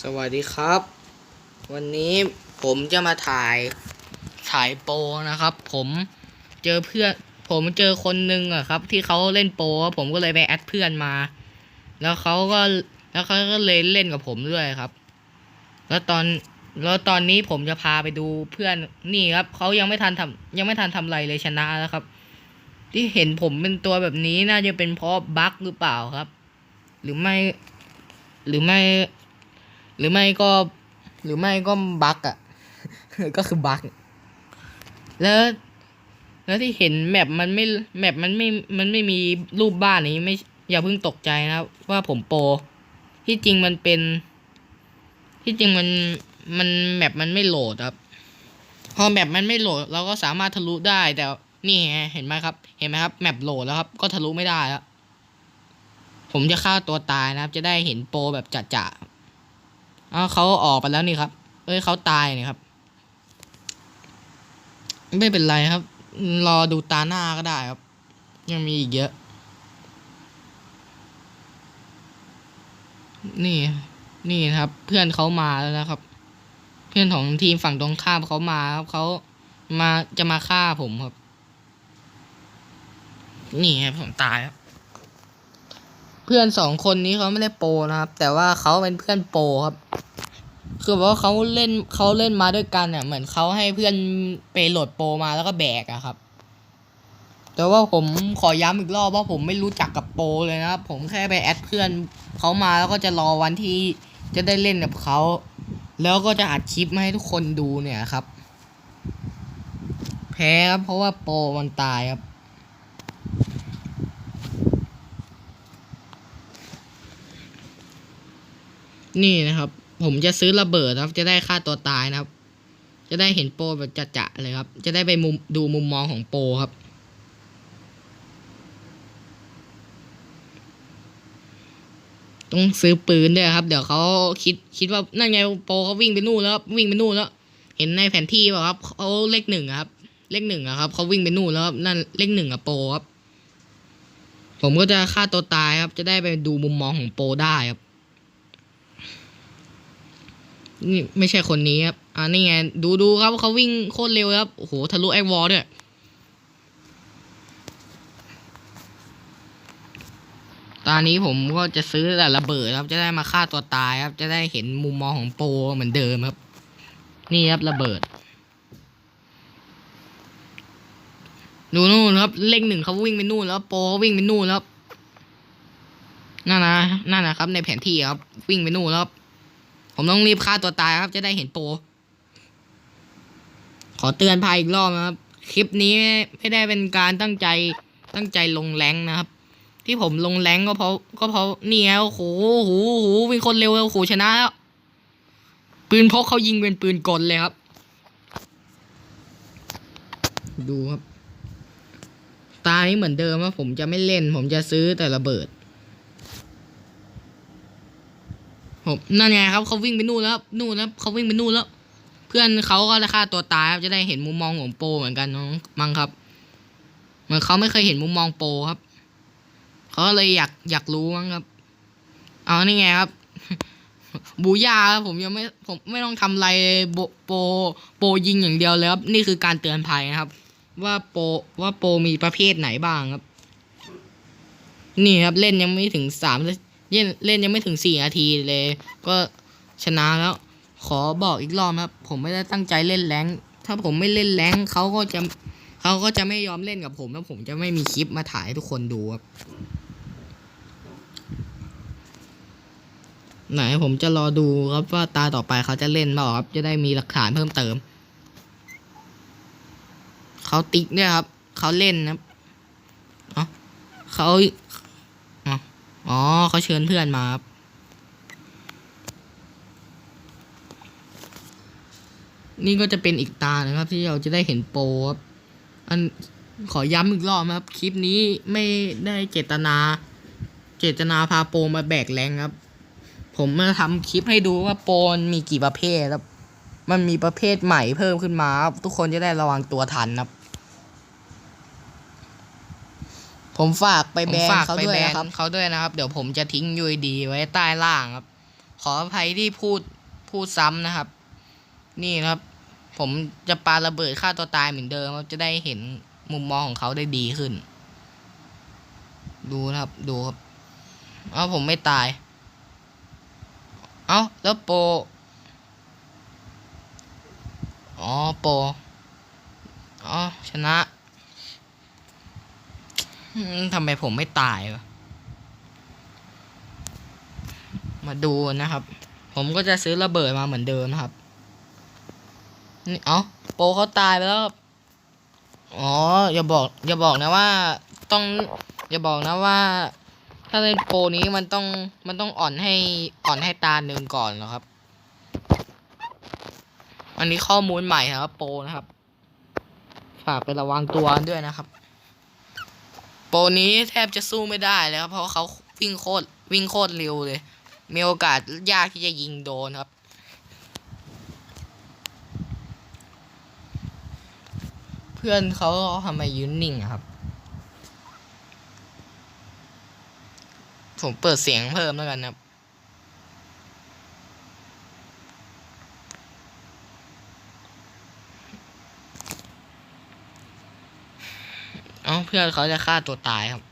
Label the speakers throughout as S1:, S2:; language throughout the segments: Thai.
S1: สวัสดีครับ วันนี้ผมจะมาถ่ายถ่ายโปนะครับ ผมเจอเพื่อนผมเจอคนนึงอะครับ ที่เขาเล่นโปผมก็เลยไปแอดเพื่อนมา แล้วเขาก็แล้วเขาก็เลยเล่นกับผมด้วยครับ แล้วตอนแล้วตอนนี้ผมจะพาไปดูเพื่อนนี่ครับเขายังไม่ทันทำยังไม่ทันทำอะไรเลยชนะแล้วครับ ที่เห็นผมเป็นตัวแบบนี้น่าจะเป็นเพราะบั๊กหรือเปล่าครับ หรือไม่ หรือไม่ หรือไม่ก็หรือไม่ก็บั๊กอะก็คือบั๊กแล้ว แล้วที่เห็นแมปมันไม่แมปมันไม่มันไม่มีรูปบ้านนี้ไม่อย่าเพิ่งตกใจนะครับว่าผมโปรที่จริงมันเป็น ที่จริงมันมันแมปมันไม่โหลดครับ พอแมปมันไม่โหลด เราก็สามารถทะลุได้แต่นี่ไงเห็นไหมครับ เห็นไหมครับแมปโหลดแล้วครับ ก็ทะลุไม่ได้แล้วผมจะฆ่าตัวตายนะครับ จะได้เห็นโปรแบบจะๆ อ้าวเขาออกไปแล้วนี่ครับ เอ้ยเขาตายนี่ครับ ไม่เป็นไรครับ รอดูตาหน้าก็ได้ครับ ยังมีอีกเยอะ นี่ นี่ครับ เพื่อนเขามาแล้วนะครับ เพื่อนของทีมฝั่งตรงข้ามเขามาครับเขามาจะมาฆ่าผมครับ นี่ครับผมตายครับ เพื่อนสองคนนี้เขาไม่ได้โปรนะครับ แต่ว่าเขาเป็นเพื่อนโปรครับ คือว่าเขาเล่นเขาเล่นมาด้วยกันเนี่ยเหมือนเขาให้เพื่อนไปโหลดโปรมาแล้วก็แบกอะครับ แต่ว่าผมขอย้ำอีกรอบว่าผมไม่รู้จักกับโปรเลยนะครับ ผมแค่ไปแอดเพื่อนเขามาแล้วก็จะรอวันที่จะได้เล่นกับเขา แล้วก็จะอัดคลิปมาให้ทุกคนดูเนี่ยครับ แพ้ครับเพราะว่าโปรมันตายครับ นี่นะครับ ผมจะซื้อระเบิดครับ จะได้ฆ่าตัวตายนะครับ จะได้เห็นโปรแบบจะๆเลยครับ จะได้ไปมุมดูมุมมองของโปรครับ ต้องซื้อปืนด้วยครับ เดี๋ยวเขาคิดคิดว่านั่นไงโปรเขาวิ่งไปนู่นแล้วครับวิ่งไปนู่นแล้ว เห็นในแผนที่เปล่าครับเขาเลขหนึ่งครับ เลขหนึ่งอะครับเขาวิ่งไปนู่นแล้วครับนั่นเลขหนึ่งอะโปรครับ ผมก็จะฆ่าตัวตายครับ จะได้ไปดูมุมมองของโปรได้ครับ นี่ไม่ใช่คนนี้ครับ อ่านี่ไง ดูดูครับเขาวิ่งโคตรเร็วครับ โอ้โห ทะลุไอวอลด้วยตอนนี้ผมก็จะซื้อแต่ระเบิดครับ จะได้มาฆ่าตัวตายครับ จะได้เห็นมุมมองของโปรเหมือนเดิมครับ นี่ครับระเบิด ดูนู่นครับ เลขหนึ่งเขาวิ่งไปนู่นแล้วโปรเขาวิ่งไปนู่นแล้วครับนั่นนะนั่นนะครับ ในแผนที่ครับ วิ่งไปนู่นแล้วครับ ผมต้องรีบฆ่าตัวตายครับ จะได้เห็นโปรขอเตือนภัยอีกรอบนะครับ คลิปนี้ไม่ได้เป็นการตั้งใจตั้งใจลงแรงนะครับ ที่ผมลงแรงก็เพราะก็เพราะนี่ไงโอ้โหโอ้โหโหวิ่งคนเร็วโอ้โหชนะแล้วปืนพกเขายิงเป็นปืนกลเลยครับ ดูครับ ตานี้เหมือนเดิมว่าผมจะไม่เล่น ผมจะซื้อแต่ระเบิด ผมนั่นไงครับเขาวิ่งไปนู่นแล้วนู่นแล้วเขาวิ่งไปนู่นแล้ว เพื่อนเขาก็จะฆ่าตัวตายครับจะได้เห็นมุมมองของโปเหมือนกันน้องมั้งครับ เหมือนเขาไม่เคยเห็นมุมมองโปครับเขาก็เลยอยากอยากรู้มั้งครับ เอานี่ไงครับ บูยาครับผมยังไม่ผมไม่ต้องทำอะไรโปโปยิงอย่างเดียวเลยครับนี่คือการเตือนภัยนะครับ ว่าโปว่าโปมีประเภทไหนบ้างครับ นี่ครับเล่นยังไม่ถึงสาม เล่นเล่นยังไม่ถึงสี่นาทีเลย ก็ชนะแล้ว ขอบอกอีกรอบนะครับผมไม่ได้ตั้งใจเล่นแรงถ้าผมไม่เล่นแรงเขาก็จะเขาก็จะไม่ยอมเล่นกับผม แล้วผมจะไม่มีคลิปมาถ่ายให้ทุกคนดูครับไหนผมจะรอดูครับว่าตาต่อไปเขาจะเล่นเปล่าครับ จะได้มีหลักฐานเพิ่มเติม เขาติ๊กเนี่ยครับ เขาเล่นนะครับเขา อ๋อเขาเชิญเพื่อนมาครับนี่ก็จะเป็นอีกตานะครับ ที่เราจะได้เห็นโปรครับอันขอย้ำอีกรอบนะครับ คลิปนี้ไม่ได้เจตนา เจตนาพาโปรมาแบกแรงครับ ผมมาทำคลิปให้ดูว่าโปรมีกี่ประเภทครับ มันมีประเภทใหม่เพิ่มขึ้นมาครับทุกคนจะได้ระวังตัวทันครับ ผมฝากไปแบนเขาด้วยนะครับเขาด้วยนะครับ เดี๋ยวผมจะทิ้งยูดีไว้ใต้ล่างครับ ขออภัยที่พูดพูดซ้ำนะครับ นี่นะครับ ผมจะปาระเบิดฆ่าตัวตายเหมือนเดิมครับจะได้เห็นมุมมองของเขาได้ดีขึ้น ดูนะครับ ดูครับ เอ้าผมไม่ตาย เอ้าแล้วโปรอ๋อโปรอ๋อชนะอืม ทำไมผมไม่ตายวะมาดูนะครับ ผมก็จะซื้อระเบิดมาเหมือนเดิมนะครับ นี่เอ้าโปเขาตายไปแล้วครับอ๋อ อย่าบอก อย่าบอกนะว่าต้อง อย่าบอกนะว่า ถ้าเล่นโปนี้มันต้อง มันต้องอ่อนให้ อ่อนให้ตาหนึ่งก่อนเหรอครับ อันนี้ข้อมูลใหม่ครับ โปนะครับ ฝากไประวังตัวด้วยนะครับ ปรนี้แทบจะสู้ไม่ได้เลยครับ เพราะเขาวิ่งโคตรวิ่งโคตรเร็วเลย มีโอกาสยากที่จะยิงโดนครับ เพื่อนเขาทำไมยืนนิ่งครับ ผมเปิดเสียงเพิ่มแล้วกันนะครับ เอ้าเพื่อนเขาจะฆ่าตัวตายครับ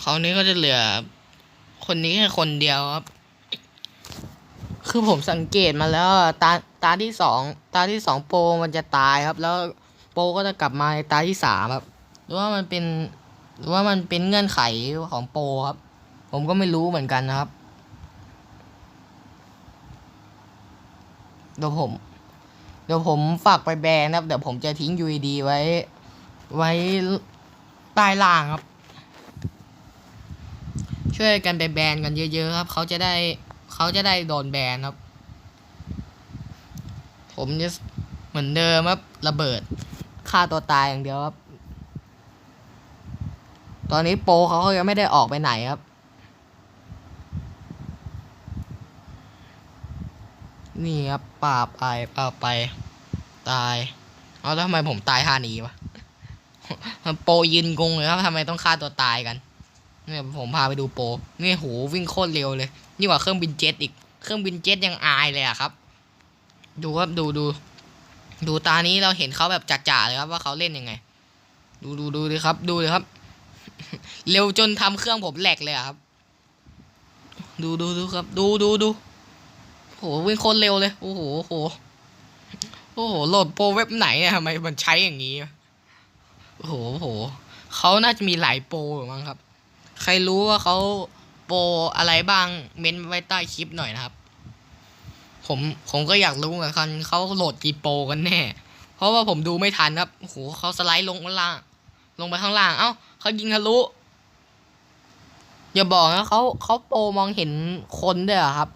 S1: เขาวนี้ก็จะเหลือ คนนี้แค่คนเดียวครับ คือผมสังเกตมาแล้วตาตาที่สองตาที่สองโปมันจะตายครับ แล้วโปก็จะกลับมาในตาที่สามครับหรือว่ามันเป็นหรือว่ามันเป็นเงื่อนไขของโปครับ ผมก็ไม่รู้เหมือนกันนะครับ เดี๋ยวผม เดี๋ยวผมฝากไปแบนนะครับ เดี๋ยวผมจะทิ้ง UID ไว้ ไว้ใต้ล่างครับ ช่วยกันไปแบนกันเยอะ ๆ ครับ เขาจะได้เขาจะได้โดนแบนครับ ผมจะเหมือนเดิมครับระเบิดฆ่าตัวตายอย่างเดียวครับ ตอนนี้โปเขาก็ยังไม่ได้ออกไปไหนครับ นี่ครับป่าไปป่าไป ตายเอาแล้วทำไมผมตายท่านี้วะโปรยืนงงเลยครับทำไมต้องฆ่าตัวตายกันเนี่ยผมพาไปดูโปรนี่โหวิ่งโคตรเร็วเลยนี่กว่าเครื่องบินเจ็ตอีก เครื่องบินเจ็ตยังอายเลยอะครับ ดูครับดูดูดูตานี้เราเห็นเขาแบบจัดๆเลยครับว่าเขาเล่นยังไง ดูดูดูเลยครับ ดูเลยครับ เร็วจนทำเครื่องผมแหลกเลยครับ ดูดูดูครับ ดูดูดู หวิ่งโคตรเร็วเลย โอ้โหโอ้โหโอ้โหโหลดโปรเว็บไหนเนี่ยทำไมมันใช้อย่างนี้โอ้โหโอ้โหเขาน่าจะมีหลายโปรอยู่มั้งครับ ใครรู้ว่าเขาโปรอะไรบ้างเม้นไว้ใต้คลิปหน่อยนะครับ ผมผมก็อยากรู้เหมือนกันเขาโหลดกี่โปรกันแน่ เพราะว่าผมดูไม่ทันครับโอ้โหเขาสไลด์ลงล่าง ลงไปข้างล่าง เอ้าเขายิงทะลุอย่าบอกนะเขาเขาโปรมองเห็นคนด้วยเหรอครับ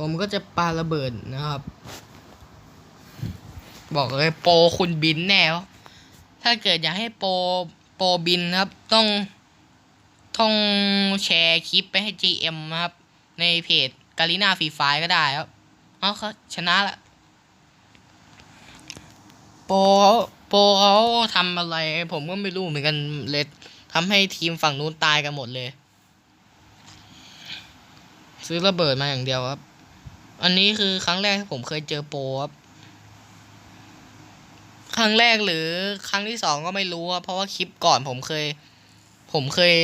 S1: ผมก็จะปาระเบิดนะครับ บอกเลยโปรคุณบินแน่ถ้าเกิดอยากให้โปรโปรบินครับ ต้องต้องแชร์คลิปไปให้ GM นะครับ ในเพจกาลิน่าฟรีไฟก็ได้ครับเอาเขาชนะละโปรเขาโปรเขาทำอะไร ผมก็ไม่รู้เหมือนกันเลยทำให้ทีมฝั่งนู้นตายกันหมดเลย ซื้อระเบิดมาอย่างเดียวครับ อันนี้คือครั้งแรกที่ผมเคยเจอโปรครับ ครั้งแรกหรือครั้งที่สองก็ไม่รู้ครับเพราะว่าคลิปก่อนผมเคย ผมเคย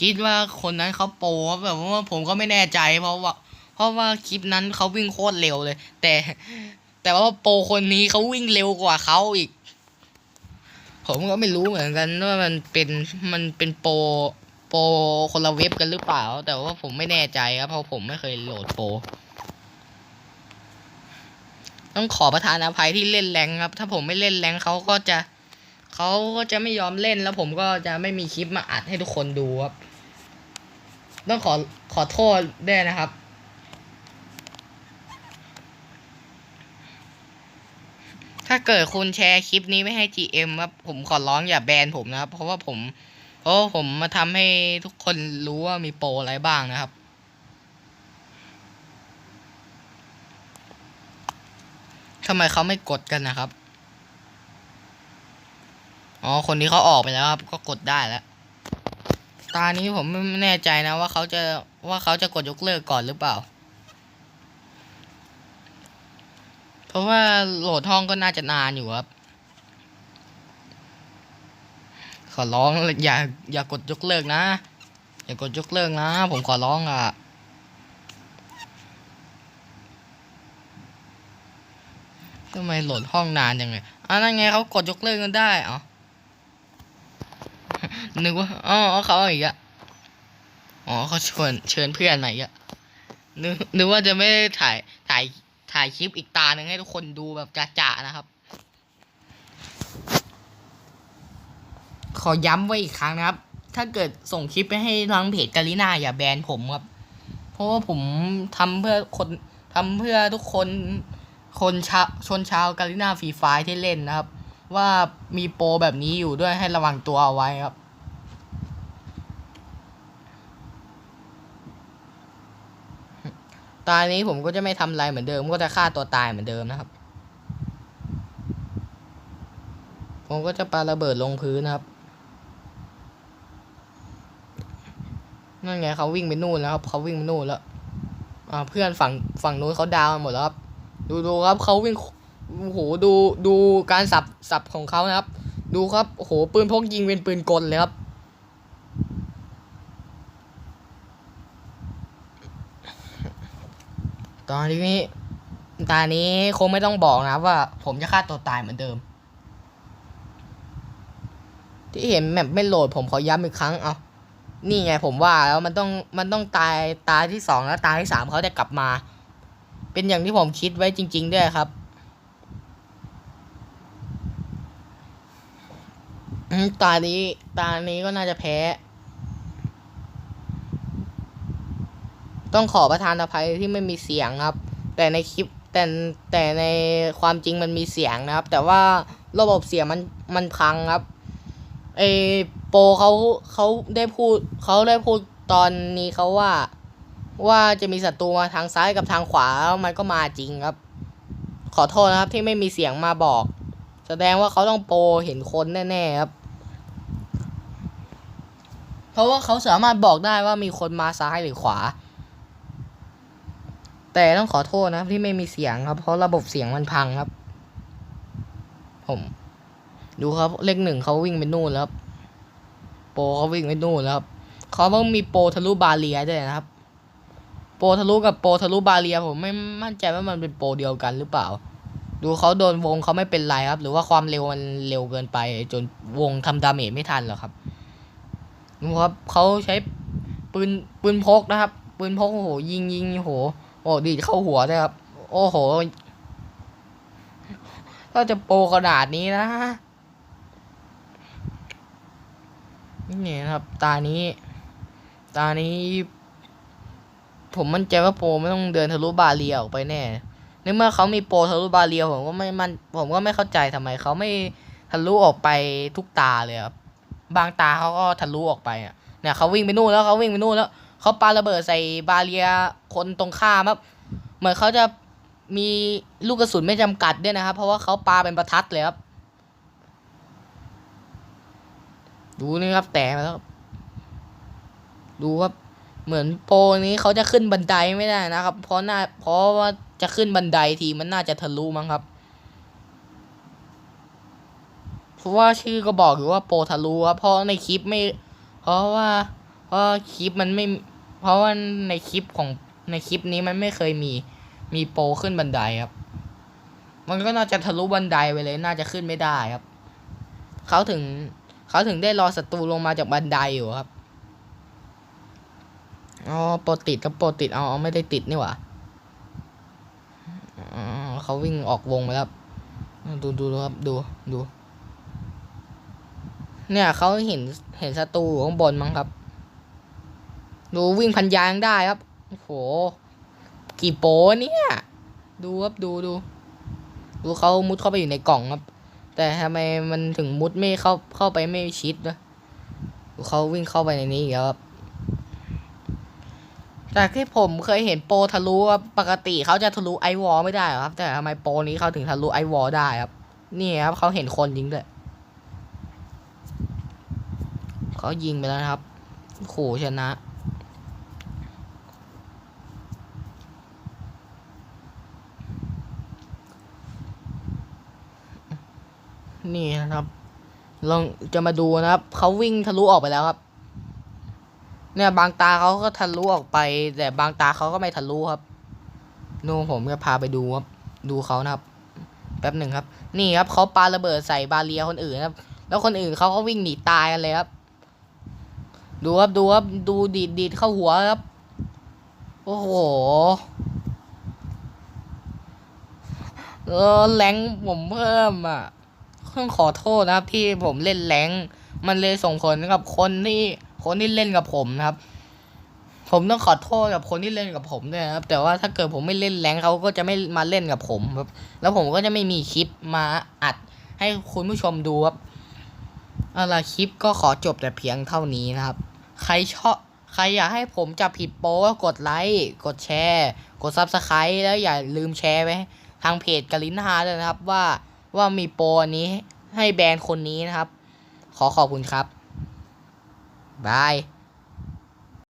S1: คิดว่าคนนั้นเขาโปรแบบว่าผมก็ไม่แน่ใจ เพราะว่า เพราะว่าคลิปนั้นเขาวิ่งโคตรเร็วเลย แต่ แต่ว่าโปรคนนี้เขาวิ่งเร็วกว่าเขาอีก ผมก็ไม่รู้เหมือนกันว่ามันเป็นมันเป็นโปรโปรคนละเว็บกันหรือเปล่า แต่ว่าผมไม่แน่ใจครับเพราะผมไม่เคยโหลดโปร ต้องขอประทานอภัยที่เล่นแรงครับ ถ้าผมไม่เล่นแรงเขาก็จะเขาก็จะไม่ยอมเล่นแล้วผมก็จะไม่มีคลิปมาอัดให้ทุกคนดูครับ ต้องขอขอโทษด้วยนะครับ ถ้าเกิดคุณแชร์คลิปนี้ไม่ให้ GM ครับผมขอร้องอย่าแบนผมนะครับ เพราะว่าผมเพราะผมมาทำให้ทุกคนรู้ว่ามีโปรอะไรบ้างนะครับ ทำไมเขาไม่กดกันนะครับ อ๋อ คนนี้เขาออกไปแล้วครับ ก็กดได้แล้ว ตานี้ผมไม่แน่ใจนะว่าเขาจะว่าเขาจะกดยกเลิกก่อนหรือเปล่า เพราะว่าโหลดห้องก็น่าจะนานอยู่ครับ ขอร้องอย่าอย่ากดยกเลิกนะ อย่ากดยกเลิกนะ ผมขอร้องอะำไมโหลดห้องนานยังไงอะนั่นไงเขากดยกเลิกกันได้อ๋อนึกว่าอ๋อเขาอีกอะอ๋อเขาชวนเชิญเพื่อนมาอีกอะนึกนึกว่าจะไม่ได้ถ่ายถ่ายถ่ายคลิปอีกตาหนึ่งให้ทุกคนดูแบบจ่าๆนะครับ ขอย้ำไว้อีกครั้งนะครับ ถ้าเกิดส่งคลิปไปให้ทางเพจกาลิน่าอย่าแบนผมครับ เพราะว่าผมทำเพื่อคนทำเพื่อทุกคน คนชาชนชาวกาลิน่าฟรีไฟที่เล่นนะครับ ว่ามีโปรแบบนี้อยู่ด้วยให้ระวังตัวเอาไว้ครับ ตอนนี้ผมก็จะไม่ทำอะไรเหมือนเดิม ก็จะฆ่าตัวตายเหมือนเดิมนะครับ ผมก็จะปาระเบิดลงพื้นนะครับนั่นไงเขาวิ่งไปนู่นแล้วครับเขาวิ่งไปนู่นแล้วอ่าเพื่อนฝั่งฝั่งนู้นเขาดาวหมดแล้วครับ ดูดูครับเขาวิ่งโอ้โหดูดูการสับสับของเขานะครับ ดูครับโอ้โหปืนพกยิงเป็นปืนกลเลยครับตอนนี้ตอนนี้คงไม่ต้องบอกนะว่า ผมจะฆ่าตัวตายเหมือนเดิม ที่เห็นแมปไม่โหลดผมขอย้ำอีกครั้งเอานี่ไงผมว่าแล้วมันต้องมันต้องตายตายที่สองแล้วตายที่สามเขาจะกลับมา เป็นอย่างที่ผมคิดไว้จริง ๆ ด้วยครับตานี้ตานี้ก็น่าจะแพ้ ต้องขอประทานอภัยที่ไม่มีเสียงครับ แต่ในคลิปแต่แต่ในความจริงมันมีเสียงนะครับ แต่ว่าระบบเสียงมันมันพังครับเอโปเขาเขาได้พูดเขาได้พูดตอนนี้เขาว่า ว่าจะมีศัตรูมาทางซ้ายกับทางขวาแล้วมันก็มาจริงครับ ขอโทษนะครับที่ไม่มีเสียงมาบอก แสดงว่าเขาต้องโปรเห็นคนแน่ๆครับ เพราะว่าเขาสามารถบอกได้ว่ามีคนมาซ้ายหรือขวา แต่ต้องขอโทษนะครับที่ไม่มีเสียงครับ เพราะระบบเสียงมันพังครับ ผมดูครับเลขหนึ่งเขาวิ่งไปนู่นแล้ว โปรเขาวิ่งไปนู่นแล้วเขาต้องมีโปรทะลุบาเรียด้วยนะครับ โปรทะลุกับโปรทะลุบาเรียผมไม่มั่นใจว่ามันเป็นโปรเดียวกันหรือเปล่า ดูเขาโดนวงเขาไม่เป็นไรครับ หรือว่าความเร็วมันเร็วเกินไป จนวงทำดาเมจไม่ทันหรอกครับดูครับเขาใช้ปืนปืนพกนะครับ ปืนพกโอ้โหยิงยิงโอ้โหโอ้ดีเข้าหัวด้วยครับ โอ้โหถ้าจะโปรขนาดนี้นะนี่นะครับ ตานี้ ตานี้ ผมมั่นใจว่าโปรไม่ต้องเดินทะลุบาเรียออกไปแน่ในเมื่อเขามีโปรทะลุบาเรียผมก็ไม่มันผมก็ไม่เข้าใจทำไมเขาไม่ทะลุออกไปทุกตาเลยครับบางตาเขาก็ทะลุออกไปอะเนี่ยเขาวิ่งไปนู่นแล้วเขาวิ่งไปนู่นแล้วเขาปาระเบิดใส่บาเรียคนตรงข้ามครับเหมือนเขาจะมีลูกกระสุนไม่จำกัดด้วยนะครับ เพราะว่าเขาปาเป็นประทัดเลยครับดูนี่ครับแตกแล้วดูครับ เหมือนโปรนี้เขาจะขึ้นบันไดไม่ได้นะครับ เพราะน่าเพราะว่าจะขึ้นบันไดทีมันน่าจะทะลุมั้งครับเพราะว่าชื่อก็บอกอยู่ว่าโปรทะลุครับเพราะในคลิปไม่ เพราะว่า เพราะคลิปมันไม่ เพราะว่าในคลิปของในคลิปนี้มันไม่เคยมีมีโปรขึ้นบันไดครับ มันก็น่าจะทะลุบันไดไปเลย น่าจะขึ้นไม่ได้ครับ เขาถึงเขาถึงได้รอศัตรูลงมาจากบันไดอยู่ครับ อ๋อโปรติดกับโปรติดเอ๋อไม่ได้ติดนี่หว่าเขาวิ่งออกวงไปแล้วครับดูดูดูครับดูดู เนี่ยเขาเห็นเห็นศัตรูข้างบนมั้งครับ ดูวิ่งพันยางได้ครับโอ้โห กี่โปเนี่ยดูครับดูดูดูเขามุดเข้าไปอยู่ในกล่องครับ แต่ทำไมมันถึงมุดไม่เข้าเข้าไปไม่ชิดนะดูเขาวิ่งเข้าไปในนี้อีกแล้วครับ จากที่ผมเคยเห็นโปรทะลุปกติเขาจะทะลุไอวอลไม่ได้ครับ แต่ทำไมโปรนี้เขาถึงทะลุไอวอลได้ครับ นี่ครับเขาเห็นคนยิงด้วยเขายิงไปแล้วครับโขชนะนี่นะครับ ลองจะมาดูนะครับ เขาวิ่งทะลุออกไปแล้วครับ เนี่ยบางตาเขาก็ทะลุออกไป แต่บางตาเขาก็ไม่ทะลุครับนู่นผมจะพาไปดูครับ ดูเขานะครับ แป๊บหนึ่งครับ นี่ครับเขาปาระเบิดใส่บาเรียคนอื่นครับ แล้วคนอื่นเขาก็วิ่งหนีตายกันเลยครับ ดูครับดูครับดูดีดดีดเข้าหัวครับ โอ้โหเออแรงผมเพิ่มอะต้องขอโทษนะครับที่ผมเล่นแรงมันเลยส่งผลกับคนที่ คนที่เล่นกับผมนะครับ ผมต้องขอโทษกับคนที่เล่นกับผมด้วยนะครับ แต่ว่าถ้าเกิดผมไม่เล่นแรงเขาก็จะไม่มาเล่นกับผมครับ แล้วผมก็จะไม่มีคลิปมาอัด ให้คุณผู้ชมดูครับเอาละคลิปก็ขอจบแต่เพียงเท่านี้นะครับ ใครชอบใครอยากให้ผมจับผิดโป๊ก็กดไลค์กดแชร์ กดซับสไครต์แล้วอย่าลืมแชร์ไปทางเพจกาลินฮาด้วยนะครับว่าว่ามีโปรอันนี้ให้แบรนด์คนนี้นะครับ ขอขอบคุณครับ บาย